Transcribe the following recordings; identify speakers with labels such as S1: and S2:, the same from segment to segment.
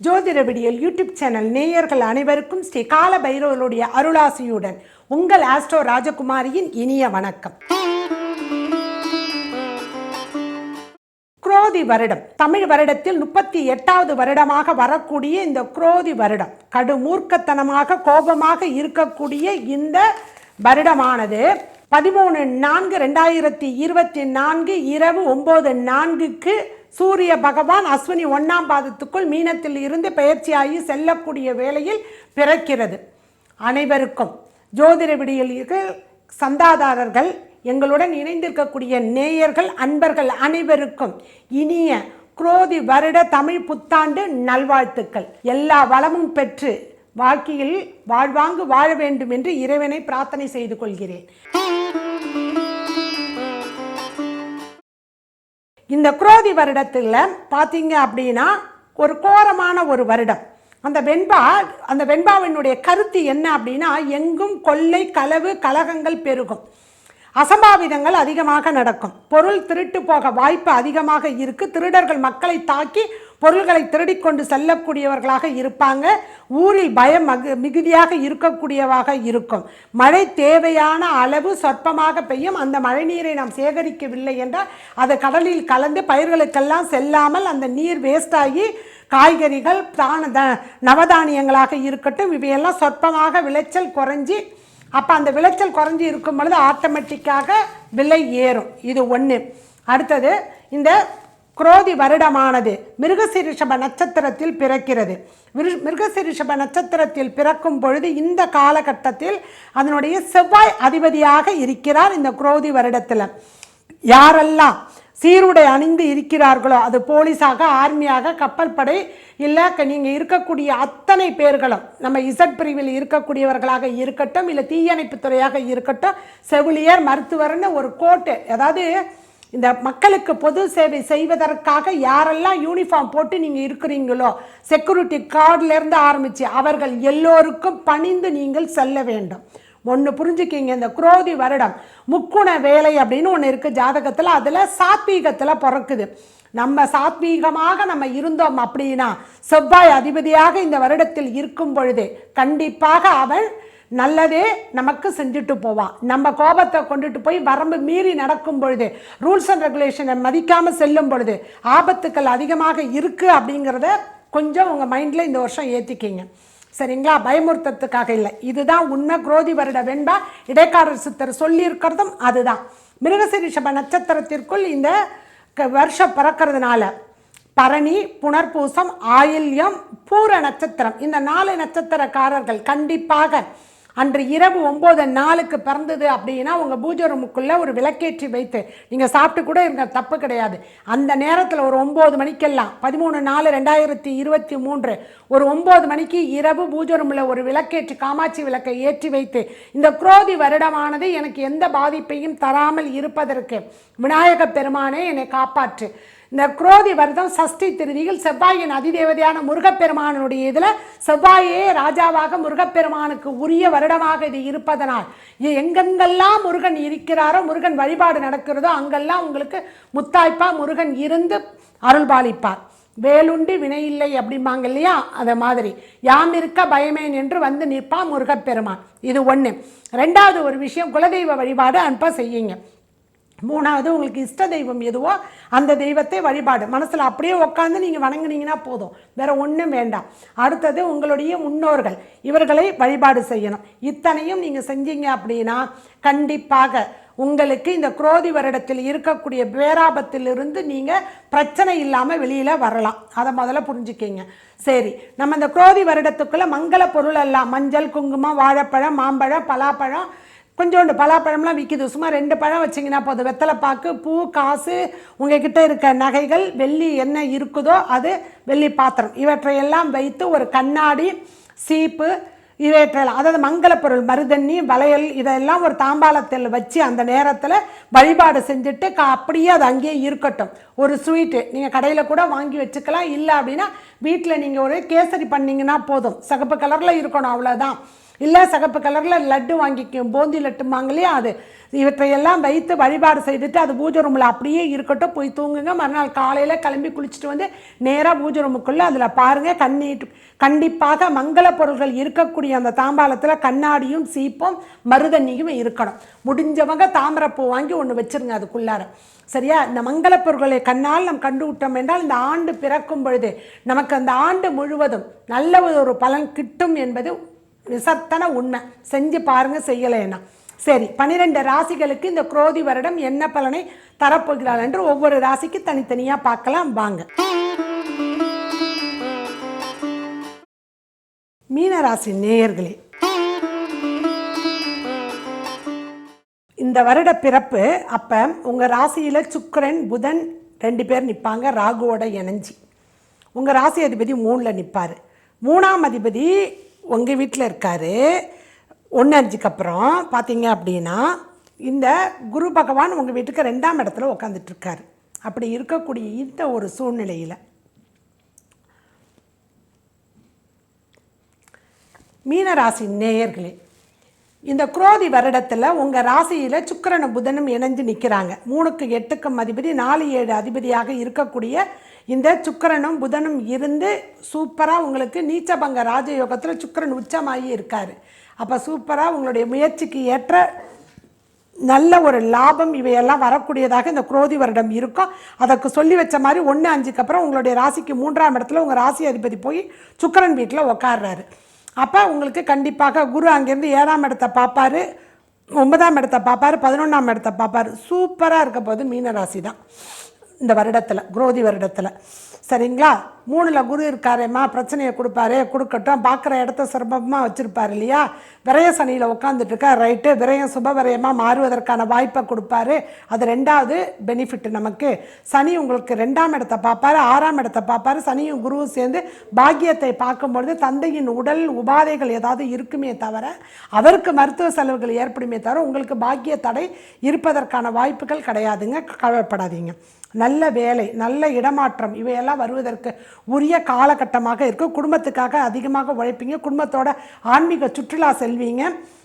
S1: ஜோதிட விடியல் YouTube channel நேயர்கள் அனைவருக்கும் ஸ்ரீ கால பைரவருடைய அருளாசியுடன் உங்கள் ஆஸ்ட்ரோ ராஜகுமாரியின் இனிய வணக்கம். குரோதி வருடம். தமிழ் வருடத்தில் முப்பத்தி எட்டாவது வருடமாக வரக்கூடிய இந்த குரோதி வருடம். கடுமூர்க்கத்தனமாக கோபமாக இருக்கக்கூடிய இந்த வருடமானது பதிமூணு நான்கு ரெண்டாயிரத்தி இருபத்தி நான்கு இரவு ஒன்பது நான்குக்கு சூரிய பகவான் அஸ்வினி ஒன்றாம் பாதத்துக்குள் மீனத்தில் இருந்து பயிற்சியாகி செல்லக்கூடிய வேளையில் பிறக்கிறது. அனைவருக்கும் ஜோதிட விடியலுக்கு சந்தாதாரர்கள் எங்களுடன் இணைந்திருக்கக்கூடிய நேயர்கள் அன்பர்கள் அனைவருக்கும் இனிய குரோதி வருட தமிழ் புத்தாண்டு நல்வாழ்த்துக்கள். எல்லா வளமும் பெற்று வாழ்க்கையில் வாழ்வாங்கு வாழ வேண்டும் என்று இறைவனை பிரார்த்தனை செய்து கொள்கிறேன். இந்த குரோதி வருடத்தில் பார்த்தீங்க அப்படின்னா ஒரு கோரமான ஒரு வருடம். அந்த வெண்பா அந்த வெண்பாவினுடைய கருத்து என்ன அப்படின்னா எங்கும் கொள்ளை களவு கலகங்கள் பெருகும். அசம்பாவிதங்கள் அதிகமாக நடக்கும். பொருள் திருட்டு போக வாய்ப்பு அதிகமாக இருக்கு. திருடர்கள் மக்களை தாக்கி பொருள்களை திருடிக்கொண்டு செல்லக்கூடியவர்களாக இருப்பாங்க. ஊரில் பயம் மகு மிகுதியாக இருக்கக்கூடியவாக இருக்கும். மழை தேவையான அளவு சொற்பமாக பெய்யும். அந்த மழை நீரை நாம் சேகரிக்கவில்லை என்றால் அது கடலில் கலந்து பயிர்களுக்கெல்லாம் செல்லாமல் அந்த நீர் வேஸ்டாகி காய்கறிகள் தான த நவதானியங்களாக இருக்கட்டும். இவையெல்லாம் சொற்பமாக விளைச்சல் குறைஞ்சி அப்போ அந்த விளைச்சல் குறைஞ்சி இருக்கும் பொழுது ஆட்டோமேட்டிக்காக விலை ஏறும். இது ஒன்று அடுத்தது இந்த குரோதி வருடமானது மிருகசிரிஷப நட்சத்திரத்தில் பிறக்கிறது. மிரு- மிருகசிரிஷப நட்சத்திரத்தில் பிறக்கும் பொழுது இந்த காலகட்டத்தில் அதனுடைய செவ்வாய் அதிபதியாக இருக்கிறார் இந்த குரோதி வருடத்தில். யாரெல்லாம் சீருடை அணிந்து இருக்கிறார்களோ அது போலீஸாக ஆர்மியாக கப்பல் படை இல்லை நீங்கள் இருக்கக்கூடிய அத்தனை பேர்களும் நம்ம இசட் பிரிவில் இருக்கக்கூடியவர்களாக இருக்கட்டும் இல்லை தீயணைப்புத்துறையாக இருக்கட்டும் செவிலியர் மருத்துவர்னு ஒரு கோட்டு அதாவது இந்த மக்களுக்கு பொது சேவை செய்வதற்காக யாரெல்லாம் யூனிஃபார்ம் போட்டு நீங்கள் இருக்கிறீங்களோ செக்யூரிட்டி கார்டிலேருந்து ஆரம்பித்து அவர்கள் எல்லோருக்கும் பணிந்து நீங்கள் செல்ல வேண்டும். ஒன்று புரிஞ்சுக்கிங்க இந்த குரோதி வருடம். முக்குண வேலை அப்படின்னு ஒன்று இருக்குது ஜாதகத்தில் அதில் சாத்வீகத்தில் பிறக்குது. நம்ம சாத்வீகமாக நம்ம இருந்தோம் அப்படின்னா செவ்வாய் அதிபதியாக இந்த வருடத்தில் இருக்கும் பொழுதே கண்டிப்பாக அவன் நல்லதே நமக்கு செஞ்சுட்டு போவான் நம்ம கோபத்தை கொண்டுட்டு போய் வரம்பு மீறி நடக்கும் பொழுது ரூல்ஸ் அண்ட் ரெகுலேஷனை மதிக்காமல் செல்லும் பொழுது ஆபத்துக்கள் அதிகமாக இருக்குது அப்படிங்கிறத கொஞ்சம் உங்கள் மைண்டில் இந்த வருஷம் ஏற்றிக்கிங்க சரிங்களா? பயமுறுத்தத்துக்காக இல்லை. இதுதான் உண்மை. குரோதி வருட வெண்பா இடைக்காரர் சித்தர் சொல்லியிருக்கிறதும் அதுதான். மிருகசிரிஷப நட்சத்திரத்திற்குள் இந்த க- வருஷம் பிறக்கிறதுனால பரணி புனர்பூசம் ஆயில்யம் பூர நட்சத்திரம். இந்த நாலு நட்சத்திரக்காரர்கள் கண்டிப்பாக அன்று இரவு ஒம்பது நாளுக்கு பிறந்தது அப்படின்னா உங்கள் பூஜை ரூமுக்குள்ளே ஒரு விளக்கேற்றி வைத்து நீங்கள் சாப்பிட்டு கூட இருங்க தப்பு கிடையாது. அந்த நேரத்தில் ஒரு ஒம்பது மணிக்கெல்லாம் பதிமூணு நாலு ரெண்டாயிரத்தி இருபத்தி மூன்று ஒரு ஒம்பது மணிக்கு இரவு பூஜை ரூமில் ஒரு விளக்கேற்றி காமாட்சி விளக்கை ஏற்றி வைத்து இந்த குரோதி வருடமானது எனக்கு எந்த பாதிப்பையும் தராமல் இருப்பதற்கு விநாயக பெருமானே என்னை காப்பாற்று. இந்த குரோதி வருடம் சஷ்டி திருதியில் செவ்வாயின் அதிதேவதையான முருகப்பெருமானுடைய இதில் செவ்வாயே ராஜாவாக முருகப்பெருமானுக்கு உரிய வருடமாக இது இருப்பதனால் எங்கெங்கெல்லாம் முருகன் இருக்கிறாரோ முருகன் வழிபாடு நடக்கிறதோ அங்கெல்லாம் உங்களுக்கு முத்தாய்ப்பா முருகன் இருந்து அருள்பாலிப்பார் வேலுண்டு வினையில்லை அப்படிம்பாங்க இல்லையா? அதை மாதிரி. யாம் இருக்க பயமேன் என்று வந்து நிற்பான் முருகப்பெருமான். இது ஒன்று ரெண்டாவது ஒரு விஷயம் குலதெய்வ வழிபாடு அனுப்ப செய்யுங்க. மூணாவது உங்களுக்கு இஷ்ட தெய்வம் எதுவோ அந்த தெய்வத்தை வழிபாடு. மனசில் அப்படியே உட்காந்து நீங்கள் வணங்குனீங்கன்னா போதும். வேற ஒன்றும் வேண்டாம். அடுத்தது உங்களுடைய முன்னோர்கள். இவர்களை வழிபாடு செய்யணும். இத்தனையும் நீங்கள் செஞ்சீங்க அப்படின்னா கண்டிப்பாக உங்களுக்கு இந்த குரோதி வருடத்தில் இருக்கக்கூடிய பேராபத்திலிருந்து நீங்கள் பிரச்சனை இல்லாமல் வெளியில் வரலாம். அதை முதல்ல புரிஞ்சுக்கிங்க. சரி நம்ம இந்த குரோதி வருடத்துக்குள்ளே மங்கள பொருள் எல்லாம். மஞ்சள் குங்குமம் வாழைப்பழம் மாம்பழம் பலாப்பழம் கொஞ்சோண்டு பலாப்பழம்லாம் விற்கிது சும்மா ரெண்டு பழம் வச்சிங்கன்னா போதும். வெத்தலைப்பாக்கு பூ காசு உங்ககிட்ட இருக்க நகைகள் வெள்ளி என்ன இருக்குதோ அது வெள்ளி பாத்திரம். இவற்றையெல்லாம் வைத்து ஒரு கண்ணாடி சீப்பு இவற்றெல்லாம் அதாவது மங்களப்பொருள் மருதண்ணி வளையல் இதெல்லாம் ஒரு தாம்பாளத்தில் வச்சு அந்த நேரத்தில் வழிபாடு செஞ்சுட்டு கா அப்படியே அது அங்கேயே இருக்கட்டும். ஒரு ஸ்வீட்டு. நீங்கள் கடையில் கூட வாங்கி வச்சுக்கலாம். இல்லை அப்படின்னா வீட்டில் நீங்கள் ஒரு கேசரி பண்ணிங்கன்னா போதும். சிகப்பு கலரில் இருக்கணும் அவ்வளோதான் இல்லை சகப்பு கலரில் லட்டு வாங்கிக்கும். பூந்தி லட்டுமாங்க இல்லையா அது. இவற்றையெல்லாம் வைத்து வழிபாடு செய்துட்டு அது பூஜை ரூமில் அப்படியே இருக்கட்டும். போய் தூங்குங்க. மறுநாள் காலையில் கிளம்பி குளிச்சுட்டு வந்து நேராக பூஜை ரூமுக்குள்ளே அதில் பாருங்கள் கண்ணீட்டு கண்டிப்பாக மங்கள பொருள்கள் இருக்கக்கூடிய அந்த தாம்பாளத்தில் கண்ணாடியும் சீப்பும் மருதண்ணியும் இருக்கணும். முடிஞ்சவங்க தாமரைப்பூ வாங்கி ஒன்று வச்சிருங்க அதுக்குள்ளார. சரியா? இந்த மங்களப்பொருட்களை கண்ணால் நாம் கண்டு விட்டோம் என்றால் இந்த ஆண்டு பிறக்கும் பொழுது நமக்கு அந்த ஆண்டு முழுவதும் நல்ல ஒரு பலன் கிட்டும் என்பது நிசத்தன உண்மை. செஞ்சு பாருங்கள் செய்யலைன்னா. சரி பன்னிரெண்டு ராசிகளுக்கு இந்த குரோதி வருடம் என்ன பலனை தரப்போகிறாள் என்று ஒவ்வொரு ராசிக்கு தனித்தனியாக பார்க்கலாம். வாங்க. மீனராசி நேயர்களே இந்த வருட பிறப்பு அப்போ உங்கள் ராசியில் சுக்கரன் புதன் ரெண்டு பேர் நிற்பாங்க ராகுவோட இணைஞ்சி. உங்கள் ராசி அதிபதி மூணில் நிற்பார் மூணாம் அதிபதி உங்கள் வீட்டில் இருக்கார். ஒன்று அஞ்சுக்கு அப்புறம் பார்த்தீங்க அப்படின்னா இந்த குரு பகவான் உங்கள் வீட்டுக்கு ரெண்டாம் இடத்துல உட்காந்துட்ருக்காரு அப்படி இருக்கக்கூடிய இந்த ஒரு சூழ்நிலையில். மீனராசி நேயர்களே இந்த குரோதி வருடத்தில் உங்கள் ராசியில் சுக்கரனும் புதனும் இணைஞ்சு நிற்கிறாங்க மூணுக்கு எட்டுக்கும் அதிபதி நாலு ஏழு அதிபதியாக இருக்கக்கூடிய இந்த சுக்கிரனும் புதனும் இருந்து சூப்பராக உங்களுக்கு நீச்சபங்க ராஜயோகத்தில் சுக்கரன் உச்சமாகி இருக்கார். அப்போ சூப்பராக உங்களுடைய முயற்சிக்கு ஏற்ற நல்ல ஒரு லாபம் இவையெல்லாம் வரக்கூடியதாக இந்த குரோதி வருடம் இருக்கும். அதற்கு சொல்லி வச்ச மாதிரி ஒன்று அஞ்சுக்கு அப்புறம் உங்களுடைய ராசிக்கு மூன்றாம் இடத்துல உங்கள் ராசி அதிபதி போய் சுக்கிரன் வீட்டில் உட்கார்றாரு அப்போ உங்களுக்கு கண்டிப்பாக குரு அங்கேருந்து ஏழாம் இடத்தை பார்ப்பாரு ஒன்பதாம் இடத்தை பார்ப்பாரு பதினொன்றாம் இடத்தை பார்ப்பாரு. சூப்பராக இருக்க போது மீனராசி தான் இந்த வருடத்தில் குரோதி வருடத்தில். சரிங்களா? மூணில் குரு இருக்காரேம்மா பிரச்சனையை கொடுப்பாரு கொடுக்கட்டும் பார்க்குற இடத்த சிரமமாக வச்சுருப்பாரு இல்லையா? விரய சனியில் உட்காந்துட்டுருக்கா ரைட்டு விரயம் சுப விரயமாக மாறுவதற்கான வாய்ப்பை கொடுப்பாரு. அது ரெண்டாவது பெனிஃபிட் நமக்கு. சனி உங்களுக்கு ரெண்டாம் இடத்தை பார்ப்பாரு ஆறாம் இடத்தை பார்ப்பாரு. சனியும் குருவும் சேர்ந்து பாக்கியத்தை பார்க்கும்பொழுது தந்தையின் உடல் உபாதைகள் ஏதாவது இருக்குமே தவிர அவருக்கு மருத்துவ செலவுகள் ஏற்படுமே தவிர உங்களுக்கு பாக்கிய தடை இருப்பதற்கான வாய்ப்புகள் கிடையாதுங்க. கவலைப்படாதீங்க. நல்ல வேலை நல்ல இடமாற்றம் இவையெல்லாம் வருவதற்கு உரிய காலகட்டமாக இருக்கும். குடும்பத்துக்காக அதிகமாக உழைப்பீங்க. குடும்பத்தோட ஆன்மீக சுற்றுலா செல்வீங்க.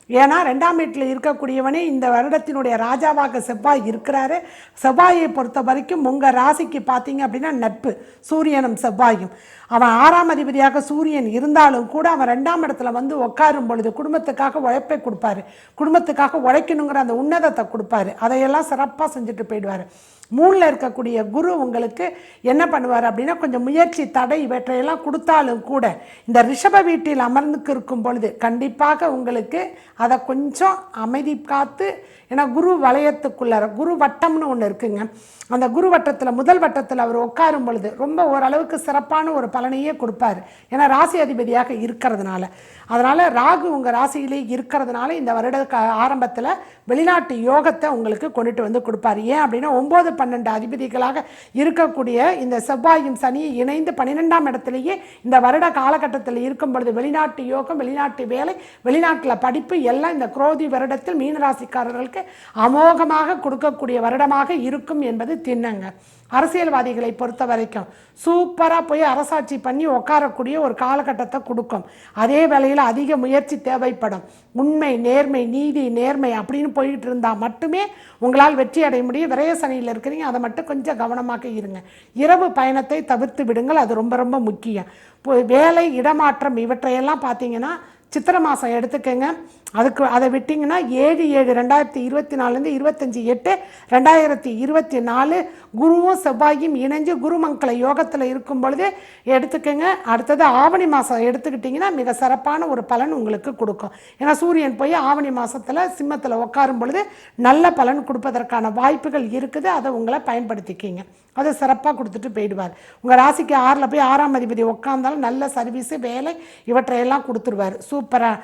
S1: ஏன்னா ரெண்டாம் வீட்டில் இருக்கக்கூடியவனே இந்த வருடத்தினுடைய ராஜாவாக செவ்வாய் இருக்கிறாரு. செவ்வாயை பொறுத்த வரைக்கும் உங்கள் ராசிக்கு பார்த்தீங்க அப்படின்னா நட்பு சூரியனும் செவ்வாயும். அவன் ஆறாம் அதிபதியாக சூரியன் இருந்தாலும் கூட அவன் ரெண்டாம் இடத்துல வந்து உட்காரும் பொழுது குடும்பத்துக்காக உழைப்பை கொடுப்பாரு. குடும்பத்துக்காக உழைக்கணுங்கிற அந்த உன்னதத்தை கொடுப்பாரு. அதையெல்லாம் சிறப்பாக செஞ்சுட்டு போயிடுவார். மூணில் இருக்கக்கூடிய குரு உங்களுக்கு என்ன பண்ணுவார் அப்படின்னா கொஞ்சம் முயற்சி தடை இவற்றையெல்லாம் கொடுத்தாலும் கூட இந்த ரிஷப வீட்டில் அமர்ந்துக்கு இருக்கும் பொழுது கண்டிப்பாக உங்களுக்கு அதை கொஞ்சம் அமைதி காத்து ஏன்னா குரு வளையத்துக்குள்ளார குரு வட்டம்னு ஒன்று இருக்குங்க. அந்த குரு வட்டத்தில் முதல் வட்டத்தில் அவர் உட்காரும் பொழுது ரொம்ப ஓரளவுக்கு சிறப்பான ஒரு பலனையே கொடுப்பாரு. ஏன்னா ராசி அதிபதியாக இருக்கிறதுனால. அதனால் ராகு உங்கள் ராசியிலே இருக்கிறதுனால இந்த வருட க ஆரம்பத்தில் வெளிநாட்டு யோகத்தை உங்களுக்கு கொண்டுட்டு வந்து கொடுப்பாரு. ஏன் அப்படின்னா ஒம்பது பன்னெண்டு அதிபதிகளாக இருக்கக்கூடிய இந்த செவ்வாயும் சனியும் இணைந்து பன்னிரெண்டாம் இடத்திலேயே இந்த வருட காலகட்டத்தில் இருக்கும் பொழுது வெளிநாட்டு யோகம் வெளிநாட்டு வேலை வெளிநாட்டில் படிப்பு எல்லாம் இந்த குரோதி வருடத்தில் மீனராசிக்காரர்களுக்கு அமோகமாக கொடுக்கக்கூடிய வருடமாக இருக்கும் என்பது திண்ணங்க. அரசியல்வாதிகளை பொறுத்த வரைக்கும் சூப்பராக போய் அரசாட்சி பண்ணி உட்காரக்கூடிய ஒரு காலகட்டத்தை கொடுக்கும். அதே வேளையில் அதிக முயற்சி தேவைப்படும். உண்மை நேர்மை நீதி நேர்மை அப்படின்னு போயிட்டு இருந்தால் மட்டுமே உங்களால் வெற்றி அடைய முடியும். விரயசனையில் இருக்கிறீங்க அதை மட்டும் கொஞ்சம் கவனமாக இருங்க. இரவு பயணத்தை தவிர்த்து விடுங்கள் அது ரொம்ப ரொம்ப முக்கியம். இப்போ வேலை இடமாற்றம் இவற்றையெல்லாம் பார்த்தீங்கன்னா சித்திரை மாதம் எடுத்துக்கோங்க. அதுக்கு அதை விட்டிங்கன்னா ஏழு ஏழு ரெண்டாயிரத்தி இருபத்தி நாலுலேருந்து இருபத்தஞ்சி எட்டு ரெண்டாயிரத்தி இருபத்தி நாலு குருவும் செவ்வாயும் இணைஞ்சு குருமங்கள யோகத்தில் இருக்கும் பொழுது எடுத்துக்கோங்க. அடுத்தது ஆவணி மாதம் எடுத்துக்கிட்டிங்கன்னா மிக சிறப்பான ஒரு பலன் உங்களுக்கு கொடுக்கும். ஏன்னா சூரியன் போய் ஆவணி மாதத்தில் சிம்மத்தில் உட்காரும் பொழுது நல்ல பலன் கொடுப்பதற்கான வாய்ப்புகள் இருக்குது. அதை உங்களை பயன்படுத்திக்கிங்க. அதை சிறப்பாக கொடுத்துட்டு போயிடுவார். உங்கள் ராசிக்கு ஆறில் போய் ஆறாம் அதிபதி உட்காந்தாலும் நல்ல சர்வீஸு வேலை இவற்றையெல்லாம் கொடுத்துருவார். சூப்பராக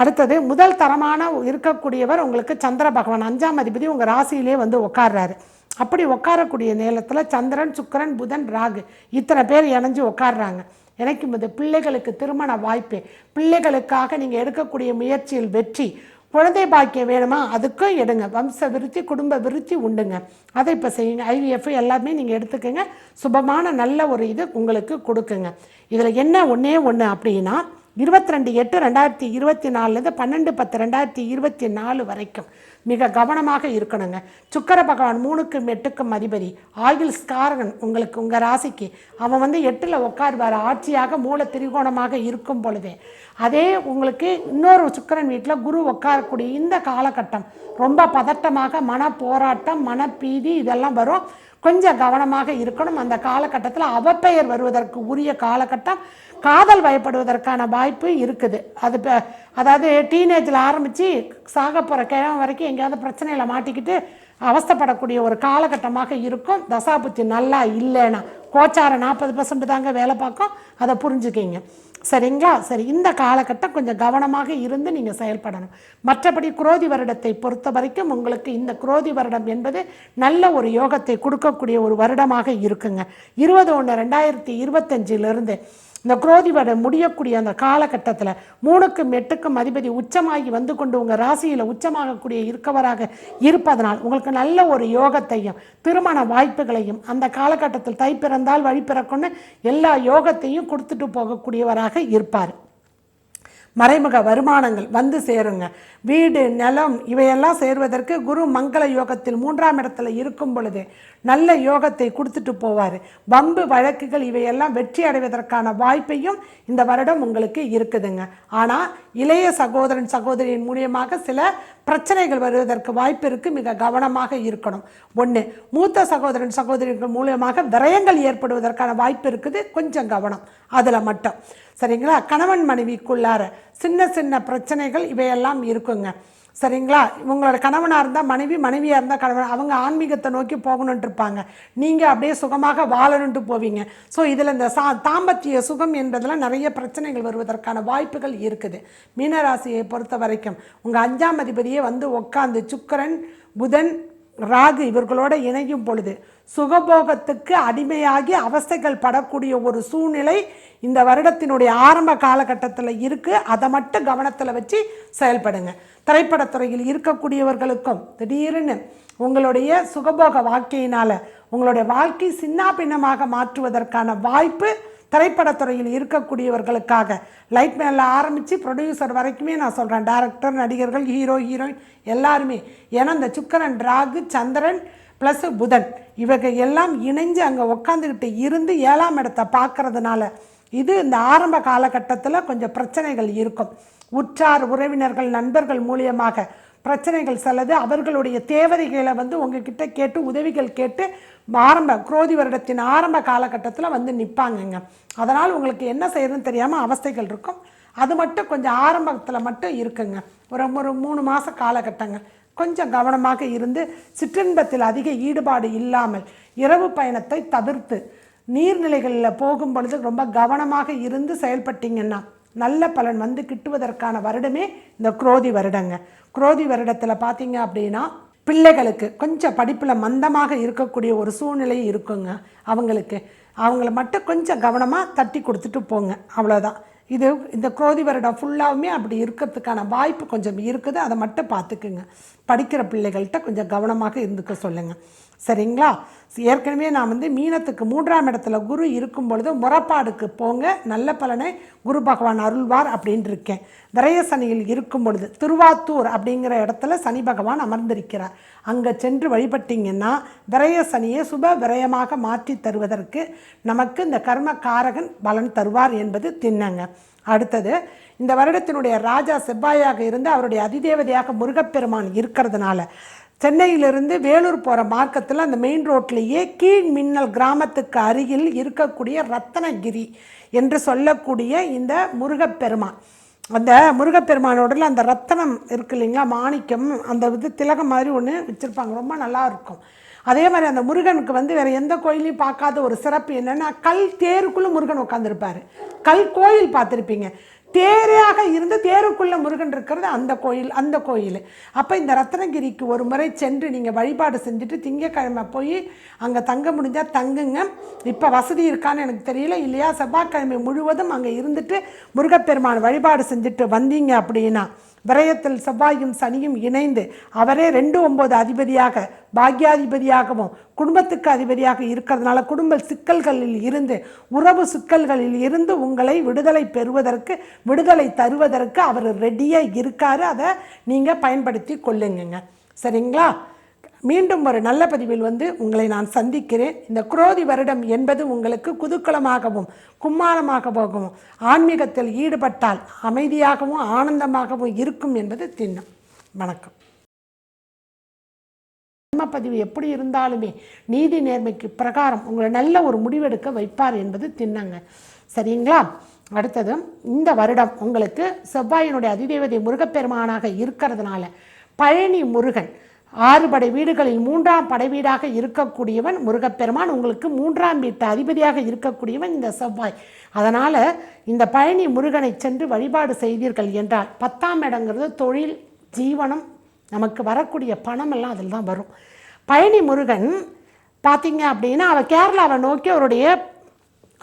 S1: அடுத்தது முதல் தரமான இருக்கக்கூடியவர் உங்களுக்கு சந்திர பகவான். அஞ்சாம் அதிபதி உங்கள் ராசியிலே வந்து உட்கார்றாரு அப்படி உட்காரக்கூடிய நேரத்தில் சந்திரன் சுக்கிரன் புதன் ராகு இத்தனை பேர் இணைஞ்சு உட்கார்றாங்க எனக்கு போது பிள்ளைகளுக்கு திருமண வாய்ப்பு பிள்ளைகளுக்காக நீங்கள் எடுக்கக்கூடிய முயற்சியில் வெற்றி குழந்தை பாக்கியம் வேணுமா அதுக்கும் எடுங்க. வம்ச விருத்தி குடும்ப விருத்தி உண்டுங்க. அதை இப்போ செய்யுங்க. ஐவிஎஃப் எல்லாமே நீங்கள் எடுத்துக்கோங்க. சுபமான நல்ல ஒரு இது உங்களுக்கு கொடுக்குங்க. இதில் என்ன ஒன்றே ஒன்று அப்படின்னா இருபத்தி ரெண்டு எட்டு ரெண்டாயிரத்தி இருபத்தி நாலுலேருந்து பன்னெண்டு பத்து ரெண்டாயிரத்தி இருபத்தி நாலு வரைக்கும் மிக கவனமாக இருக்கணுங்க. சுக்கர பகவான் மூணுக்கும் எட்டுக்கும் அதிபதி. ஆயுள் ஸ்காரகன் உங்களுக்கு உங்கள் ராசிக்கு. அவன் வந்து எட்டில் உட்காருவார் ஆட்சியாக மூல திரிகோணமாக இருக்கும் பொழுதே. அதே உங்களுக்கு இன்னொரு சுக்கரன் வீட்டில் குரு உட்காரக்கூடிய இந்த காலகட்டம் ரொம்ப பதட்டமாக மன போராட்டம் மனப்பீதி இதெல்லாம் வரும். கொஞ்சம் கவனமாக இருக்கணும். அந்த காலகட்டத்தில் அவப்பெயர் வருவதற்கு உரிய காலகட்டம் காதல் வயப்படுவதற்கான வாய்ப்பு இருக்குது. அது அதாவது டீனேஜில் ஆரம்பித்து சாக போகிற கிழமை வரைக்கும் எங்கேயாவது பிரச்சனையில் மாட்டிக்கிட்டு அவஸ்தப்படக்கூடிய ஒரு காலகட்டமாக இருக்கும். தசாபுத்தி நல்லா இல்லைன்னா கோச்சாரம் நாற்பது பர்சன்ட் தாங்க வேலை பார்க்கும். அதை புரிஞ்சுக்கிங்க. சரிங்களா? சரி இந்த காலகட்டம் கொஞ்சம் கவனமாக இருந்து நீங்கள் செயல்படணும். மற்றபடி குரோதி வருடத்தை பொறுத்த வரைக்கும் உங்களுக்கு இந்த குரோதி வருடம் என்பது நல்ல ஒரு யோகத்தை கொடுக்கக்கூடிய ஒரு வருடமாக இருக்குங்க. இருபது ஒன்று ரெண்டாயிரத்தி இருபத்தஞ்சிலிருந்து இந்த குரோதி வருடம் முடியக்கூடிய அந்த காலகட்டத்தில் மூணுக்கும் எட்டுக்கும் அதிபதி உச்சமாகி வந்து கொண்டு உங்கள் ராசியில் உச்சமாகக்கூடிய இருக்கவராக இருப்பதனால் உங்களுக்கு நல்ல ஒரு யோகத்தையும் திருமண வாய்ப்புகளையும் அந்த காலகட்டத்தில் தை பிறந்தால் வழி பிறக்கும்னு எல்லா யோகத்தையும் கொடுத்துட்டு போகக்கூடியவராக இருப்பார். மறைமுக வருமானங்கள் வந்து சேருங்க. வீடு நிலம் இவையெல்லாம் சேர்வதற்கு குரு மங்கள யோகத்தில் மூன்றாம் இடத்துல இருக்கும் பொழுது நல்ல யோகத்தை கொடுத்துட்டு போவார். வம்பு வழக்குகள் இவையெல்லாம் வெற்றி அடைவதற்கான வாய்ப்பையும் இந்த வருடம் உங்களுக்கு இருக்குதுங்க. ஆனால் இளைய சகோதரன் சகோதரியின் மூலியமாக சில பிரச்சனைகள் வருவதற்கு வாய்ப்பு இருக்குது மிக கவனமாக இருக்கணும். ஒன்று மூத்த சகோதரன் சகோதரிகள் மூலியமாக விரயங்கள் ஏற்படுவதற்கான வாய்ப்பு இருக்குது. கொஞ்சம் கவனம். அதில் மட்டும். சரிங்களா? கணவன் மனைவிக்குள்ளார சின்ன சின்ன பிரச்சனைகள் இவையெல்லாம் இருக்குங்க. சரிங்களா? உங்களோட கணவனாக இருந்தால் மனைவி மனைவியாக இருந்தால் கணவன். அவங்க ஆன்மீகத்தை நோக்கி போகணுன்ட்டு இருப்பாங்க நீங்கள் அப்படியே சுகமாக வாழணுன்ட்டு போவீங்க. ஸோ இதில் இந்த சா தாம்பத்திய சுகம் என்பதில் நிறைய பிரச்சனைகள் வருவதற்கான வாய்ப்புகள் இருக்குது. மீனராசியை பொறுத்த வரைக்கும் உங்கள் அஞ்சாம் அதிபதியே வந்து உட்காந்து சுக்கிரன் புதன் ராகு இவர்களோட இணையும் பொழுது சுகபோகத்துக்கு அடிமையாகி அவஸ்தைகள் படக்கூடிய ஒரு சூழ்நிலை இந்த வருடத்தினுடைய ஆரம்ப காலகட்டத்தில் இருக்குது அதை மட்டும் கவனத்தில் வச்சு செயல்படுங்க. திரைப்படத்துறையில் இருக்கக்கூடியவர்களுக்கும் திடீர்னு உங்களுடைய சுகபோக வாழ்க்கையினால் உங்களுடைய வாழ்க்கை சின்னாபின்னமாக மாற்றுவதற்கான வாய்ப்பு திரைப்படத்துறையில் இருக்கக்கூடியவர்களுக்காக. லைட் மேலே ஆரம்பித்து ப்ரொடியூசர் வரைக்குமே நான் சொல்கிறேன் டேரக்டர் நடிகர்கள் ஹீரோ ஹீரோயின் எல்லாருமே. ஏன்னா இந்த சுக்கரன் ராகு சந்திரன் ப்ளஸ் புதன் இவங்க எல்லாம் இணைஞ்சு அங்கே உட்காந்துக்கிட்டு இருந்து ஏழாம் இடத்தை பார்க்கறதுனால இது இந்த ஆரம்ப காலகட்டத்தில் கொஞ்சம் பிரச்சனைகள் இருக்கும். உற்றார் உறவினர்கள் நண்பர்கள் மூலியமாக பிரச்சனைகள் செல்லது அவர்களுடைய தேவதைகளை வந்து உங்ககிட்ட கேட்டு உதவிகள் கேட்டு ஆரம்ப குரோதி வருடத்தின் ஆரம்ப காலகட்டத்தில் வந்து நிற்பாங்கங்க அதனால் உங்களுக்கு என்ன செய்யறதுன்னு தெரியாமல் அவஸ்தைகள் இருக்கும். அது மட்டும் கொஞ்சம் ஆரம்பத்தில் மட்டும் இருக்குங்க. ஒரு ஒரு மூணு மாத காலகட்டங்கள் கொஞ்சம் கவனமாக இருந்து சிற்றின்பத்தில் அதிக ஈடுபாடு இல்லாமல் இரவு பயணத்தை தவிர்த்து நீர்நிலைகளில் போகும் பொழுது ரொம்ப கவனமாக இருந்து செயல்பட்டீங்கன்னா நல்ல பலன் வந்து கிட்டுவதற்கான வருடமே இந்த குரோதி வருடங்க. குரோதி வருடத்தில் பார்த்தீங்க அப்படின்னா பிள்ளைகளுக்கு கொஞ்சம் படிப்பில் மந்தமாக இருக்கக்கூடிய ஒரு சூழ்நிலை இருக்குங்க. அவங்களுக்கு. அவங்கள மட்டும் கொஞ்சம் கவனமாக தட்டி கொடுத்துட்டு போங்க. அவ்வளோதான் இது இந்த குரோதி வருடம் ஃபுல்லாகவுமே அப்படி இருக்கிறதுக்கான வாய்ப்பு கொஞ்சம் இருக்குது. அதை மட்டும் பார்த்துக்குங்க. படிக்கிற பிள்ளைகள்கிட்ட கொஞ்சம் கவனமாக இருந்துக்க சொல்லுங்கள் சரிங்களா? ஏற்கனவே நான் வந்து மீனத்துக்கு மூன்றாம் இடத்துல குரு இருக்கும் பொழுது முறப்பாடுக்கு போங்க நல்ல பலனை குரு பகவான் அருள்வார் அப்படின்னு இருக்கேன். விரய சனியில் இருக்கும் பொழுது திருவாத்தூர் அப்படிங்கிற இடத்துல சனி பகவான் அமர்ந்திருக்கிறார். அங்கே சென்று வழிபட்டிங்கன்னா விரய சனியை சுப விரயமாக மாற்றி தருவதற்கு நமக்கு இந்த கர்ம காரகன் பலன் தருவார் என்பது திண்ணங்க. அடுத்தது இந்த வருடத்தினுடைய ராஜா செவ்வாயாக இருந்து அவருடைய அதிதேவதையாக முருகப்பெருமான் இருக்கிறதுனால சென்னையிலிருந்து வேலூர் போகிற மார்க்கத்தில் அந்த மெயின் ரோட்லேயே கீழ் மின்னல் கிராமத்துக்கு அருகில் இருக்கக்கூடிய ரத்தனகிரி என்று சொல்லக்கூடிய இந்த முருகப்பெருமான். அந்த முருகப்பெருமானோடல அந்த ரத்தனம் இருக்கு இல்லைங்களா மாணிக்கம் அந்த இது திலகம் மாதிரி ஒன்று வச்சுருப்பாங்க. ரொம்ப நல்லாயிருக்கும் அதே மாதிரி அந்த முருகனுக்கு வந்து வேறு எந்த கோயிலையும் பார்க்காத ஒரு சிறப்பு என்னென்னா கல் தேருக்குள்ளே முருகன் உட்காந்துருப்பாரு கல் கோயில் பார்த்துருப்பீங்க. தேராக இருந்து தேருக்குள்ளே முருகன் இருக்கிறது அந்த கோயில் அந்த கோயில். அப்போ இந்த ரத்னகிரிக்கு ஒரு முறை சென்று நீங்கள் வழிபாடு செஞ்சுட்டு திங்கக்கிழமை போய் அங்கே தங்க முடிஞ்சால் தங்குங்க. இப்போ வசதி இருக்கான்னு எனக்கு தெரியல. இல்லையா? செவ்வாய்க்கிழமை முழுவதும் அங்கே இருந்துட்டு முருகப்பெருமான் வழிபாடு செஞ்சுட்டு வந்தீங்க அப்படின்னா. விரயத்தில் செவ்வாயும் சனியும் இணைந்து அவரே ரெண்டு ஒன்பது அதிபதியாக பாக்யாதிபதியாகவும் குடும்பத்துக்கு அதிபதியாக இருக்கிறதுனால குடும்ப சிக்கல்களில் இருந்து உறவு சிக்கல்களில் இருந்து உங்களை விடுதலை பெறுவதற்கு விடுதலை தருவதற்கு அவர் ரெடியாக இருக்காரு. அதை நீங்கள் பயன்படுத்தி கொள்ளுங்கங்க. சரிங்களா? மீண்டும் ஒரு நல்ல பதிவில் வந்து உங்களை நான் சந்திக்கிறேன். இந்த குரோதி வருடம் என்பது உங்களுக்கு குதூக்கலமாகவும் கும்மாளமாகவும் ஆன்மீகத்தில் ஈடுபட்டால் அமைதியாகவும் ஆனந்தமாகவும் இருக்கும் என்பது திண்ணம். வணக்கம். பதிவு எப்படி இருந்தாலுமே நீதி நேர்மைக்கு பிரகாரம் உங்களை நல்ல ஒரு முடிவெடுக்க வைப்பார் என்பது திண்ணங்க. சரிங்களா? அடுத்தது இந்த வருடம் உங்களுக்கு செவ்வாயினுடைய அதிதேவதை முருகப்பெருமானாக இருக்கிறதுனால பழனி முருகன் ஆறு படை வீடுகளில் மூன்றாம் படை வீடாக இருக்கக்கூடியவன் முருகப்பெருமான். உங்களுக்கு மூன்றாம் வீட்டு அதிபதியாக இருக்கக்கூடியவன் இந்த செவ்வாய். அதனால் இந்த பழனி முருகனை சென்று வழிபாடு செய்தீர்கள் என்றால் பத்தாம் இடங்கிறது தொழில் ஜீவனம் நமக்கு வரக்கூடிய பணம் எல்லாம் அதில் தான் வரும். பழனி முருகன் பார்த்தீங்க அப்படின்னா அவள் கேரளாவை நோக்கி அவருடைய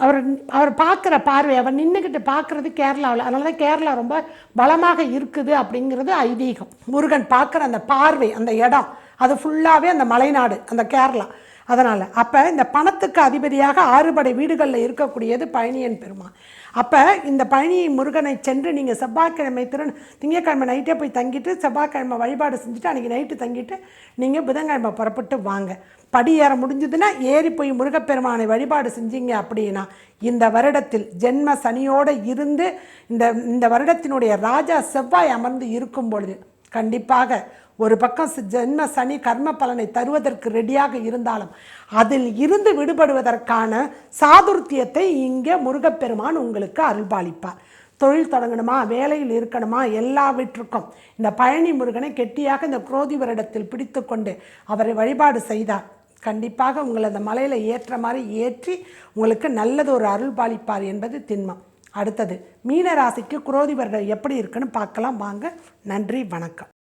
S1: அவர் அவர் பார்க்குற பார்வை அவர் நின்றுக்கிட்டு பார்க்குறது கேரளாவில். அதனால தான் கேரளா ரொம்ப பலமாக இருக்குது அப்படிங்கிறது ஐதீகம். முருகன் பார்க்குற அந்த பார்வை அந்த இடம் அது ஃபுல்லாகவே அந்த மலைநாடு அந்த கேரளா. அதனால் அப்போ இந்த பணத்துக்கு அதிபதியாக ஆறுபடை வீடுகளில் இருக்கக்கூடியது பழனியன் பெருமான் அப்போ இந்த பழனி முருகனை சென்று நீங்கள் செவ்வாய்க்கிழமை திறன் திங்கக்கிழமை நைட்டே போய் தங்கிட்டு செவ்வாய்க்கிழமை வழிபாடு செஞ்சுட்டு அன்றைக்கி நைட்டு தங்கிட்டு நீங்கள் புதன்கிழமை புறப்பட்டு வாங்க. படி ஏற முடிஞ்சதுன்னா ஏறி போய் முருகப்பெருமானை வழிபாடு செஞ்சீங்க அப்படின்னா இந்த வருடத்தில் ஜென்ம சனியோடு இருந்து இந்த இந்த வருடத்தினுடைய ராஜா செவ்வாய் அமர்ந்து இருக்கும் பொழுது கண்டிப்பாக ஒரு பக்கம் ஜென்ம சனி கர்ம பலனை தருவதற்கு ரெடியாக இருந்தாலும் அதில் இருந்து விடுபடுவதற்கான சாதுர்த்தியத்தை இங்கே முருகப்பெருமான் உங்களுக்கு அருள்பாலிப்பார். தொழில் தொடங்கணுமா? வேலையில் இருக்கணுமா? எல்லாவற்றுக்கும் இந்த பழனி முருகனை கெட்டியாக இந்த குரோதி வருடத்தில் பிடித்து கொண்டு அவரை வழிபாடு செய்தார். கண்டிப்பாக உங்களை அந்த மலையில் ஏற்ற மாதிரி ஏற்றி உங்களுக்கு நல்லது ஒரு அருள் பாலிப்பார் என்பது திண்மம். அடுத்தது மீனராசிக்கு குரோதி வருடம் எப்படி இருக்குன்னு பார்க்கலாம். வாங்க நன்றி வணக்கம்.